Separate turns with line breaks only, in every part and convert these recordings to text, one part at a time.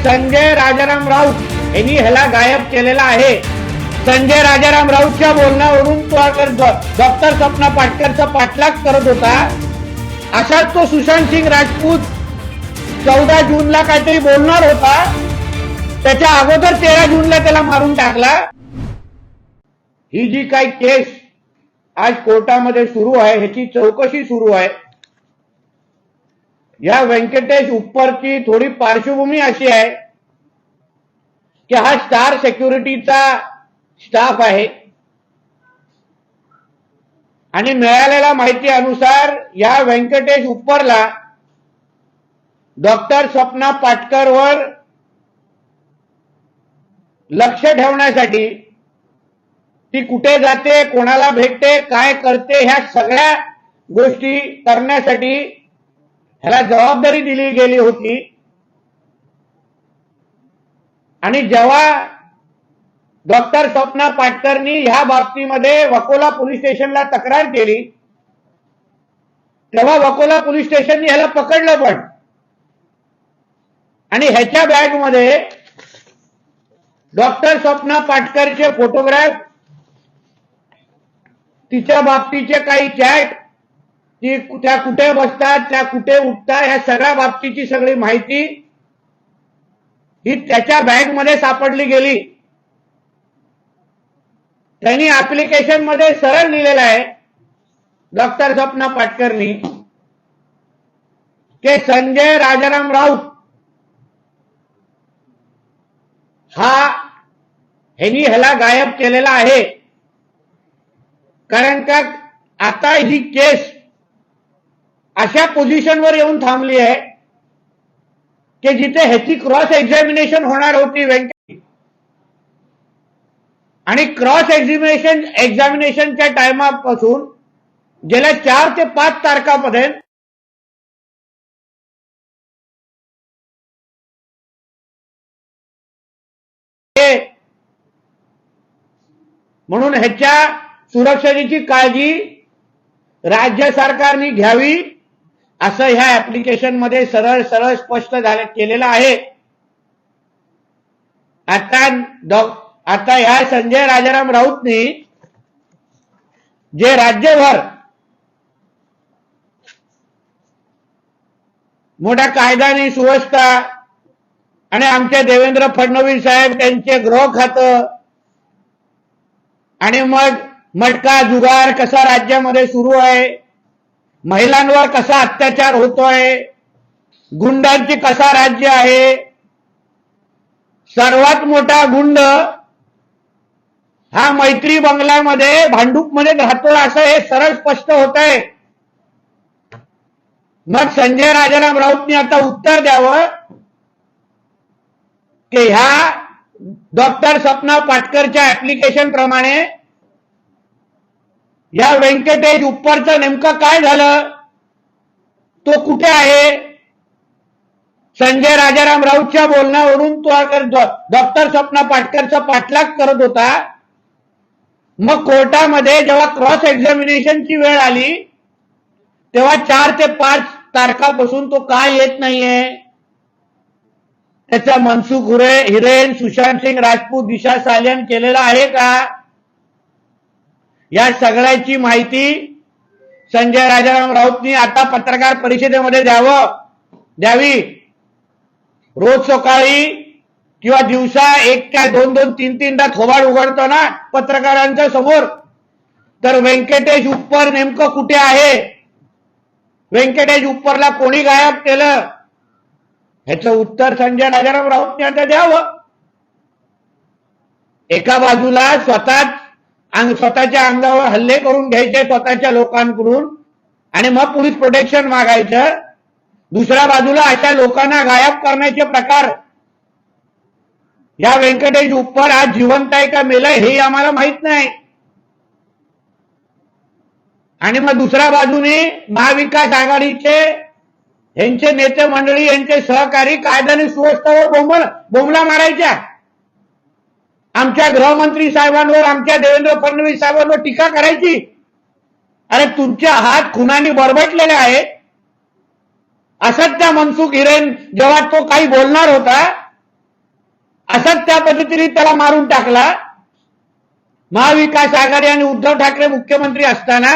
संजय राजाराम राऊत यांनी ह्याला गायब केलेला आहे. संजय राजाराम राऊतच्या बोलण्यावरून तो डॉक्टर सपना पाटकरचा पाठलाग करत होता. असाच तो सुशांत सिंग राजपूत चौदा जूनला काहीतरी बोलणार होता. त्याच्या अगोदर तेरा जूनला त्याला मारून टाकला. ही जी काही केस आज कोर्टामध्ये सुरू आहे ह्याची चौकशी सुरू आहे. या व्यंकटेश उपरची थोडी पार्श्वभूमी अशी आहे की हा स्टार सेक्युरिटीचा स्टाफ आहे. आणि मिळालेल्या माहिती अनुसार या व्यंकटेश उपरला डॉक्टर स्वप्ना पाटकरवर लक्ष ठेवण्यासाठी ती कुठे जाते कोणाला भेटते काय करते ह्या सगळ्या गोष्टी करण्यासाठी ह्याला जबाबदारी दिली गेली होती. आणि जेव्हा डॉक्टर स्वप्ना पाटकरनी ह्या बाबतीमध्ये वकोला पोलीस स्टेशनला तक्रार केली तेव्हा वकोला पोलीस स्टेशनने ह्याला पकडलं पण. आणि ह्याच्या बॅगमध्ये डॉक्टर स्वप्ना पाटकरचे फोटोग्राफ तिच्या बाबतीचे काही चॅट ती त्या कुठे बसतात त्या कुठे उठतात ह्या सगळ्या बाबतीची सगळी माहिती ही त्याच्या बँकमध्ये सापडली गेली. त्यांनी ऍप्लिकेशनमध्ये सरळ लिहिलेलं आहे डॉक्टर स्वप्ना पाटकरनी के संजय राजाराम राऊत. हा ह्यांनी ह्याला गायब केलेला आहे. कारण का आता ही केस अशा पोझिशनवर येऊन थांबली आहे की जिथे ह्याची क्रॉस एक्झामिनेशन होणार होती व्यंकट आणि क्रॉस एक्झामिनेशन एक्झामिनेशनच्या टायमापासून गेल्या चार ते पाच तारखापर्यंत म्हणून ह्याच्या सुरक्षेची काळजी राज्य सरकारने घ्यावी. असं ह्या ऍप्लिकेशनमध्ये सरळ सरळ स्पष्ट झालं केलेलं आहे. आता आता ह्या संजय राजाराम राऊतनी जे राज्यभर मोठा कायदा सुव्यवस्था आणि आमचे देवेंद्र फडणवीस साहेब त्यांचे गृह खातं आणि मग मटका जुगार कसा राज्यामध्ये सुरू आहे? महिलांवर कसा अत्याचार होतोय गुंडांची कसा राज्य आहे सर्वात मोठा गुंड हा मैत्री बंगल्यामध्ये भांडूपमध्ये राहतो असं हे सरळ स्पष्ट होत आहे मग संजय राजाराम राऊतनी आता उत्तर द्यावं की ह्या डॉक्टर सपना पाटकरच्या ऍप्लिकेशन प्रमाणे या व्यंकटेश उपरचं नेमकं काय झालं? तो कुठे आहे? संजय राजाराम राऊतच्या बोलण्यावरून तो डॉक्टर स्वप्ना पाटकरचा पाठलाग करत होता. मग कोर्टामध्ये जेव्हा क्रॉस एक्झामिनेशनची वेळ आली तेव्हा चार ते पाच तारखापासून तो काय येत नाहीये? त्याचा मनसुख हुरे हिरेन सुशांत सिंग राजपूत दिशा सालियन केलेला आहे का? या सगळ्याची माहिती संजय राजाराम राऊतनी आता पत्रकार परिषदेमध्ये द्यावं. द्यावी. रोज सकाळी किंवा दिवसा एक काय दोन दोन तीन तीनदा थोबाड उघडतो ना पत्रकारांच्या समोर. तर व्यंकटेश उप्पर नेमकं कुठे आहे? व्यंकटेश उप्परला कोणी गायब केलं? ह्याचं उत्तर संजय राजाराम राऊतने आता द्यावं. एका बाजूला स्वतःच स्वतःच्या अंगावर हल्ले करून घ्यायचे स्वतःच्या लोकांकडून. आणि मग पोलीस प्रोटेक्शन मागायचं. दुसऱ्या बाजूला अशा लोकांना गायब करण्याचे प्रकार. या व्यंकटेश उप्पर आज जिवंत आहे का मेलाय हे आम्हाला माहीत नाही. आणि मग दुसऱ्या बाजूने महाविकास आघाडीचे यांचे नेते मंडळी यांचे सहकारी कायद्याने सुव्यवस्थेवर बोंबल बोंबला मारायच्या. आमच्या गृहमंत्री साहेबांवर आमच्या देवेंद्र फडणवीस साहेबांवर टीका करायची? अरे तुमच्या हात खुनाने बरबटलेले आहेत. असंच त्या मनसुख हिरेन जेव्हा तो काही बोलणार होता असाच त्या पद्धतीने त्याला मारून टाकला. महाविकास आघाडी आणि उद्धव ठाकरे मुख्यमंत्री असताना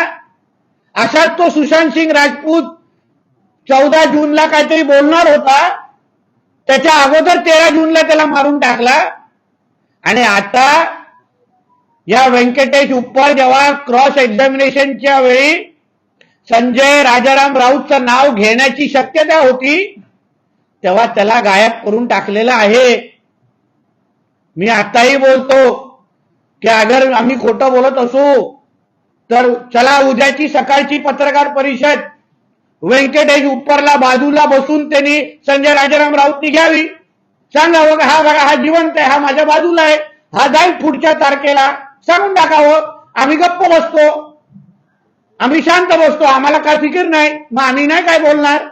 असाच तो सुशांत सिंग राजपूत चौदा जूनला काहीतरी बोलणार होता. त्याच्या अगोदर तेरा जूनला त्याला मारून टाकला. आणि आता या व्यंकटेश उप्पर जेव्हा क्रॉस एक्झामिनेशनच्या वेळी संजय राजाराम राऊतचं नाव घेण्याची शक्यता होती तेव्हा त्याला गायब करून टाकलेलं आहे. मी आताही बोलतो की अगर आम्ही खोटं बोलत असू तर चला उद्याची सकाळची पत्रकार परिषद. व्यंकटेश उपरला बाजूला बसून त्यांनी संजय राजाराम राऊतनी घ्यावी. सांगा हो बघा हा बघा हा जिवंत आहे हा माझ्या बाजूला आहे हा जाईल पुढच्या तारखेला. सांगून टाकावं हो, आम्ही गप्प बसतो. आम्ही शांत बसतो आम्हाला काय फिकीर नाही मग आम्ही नाही काय बोलणार?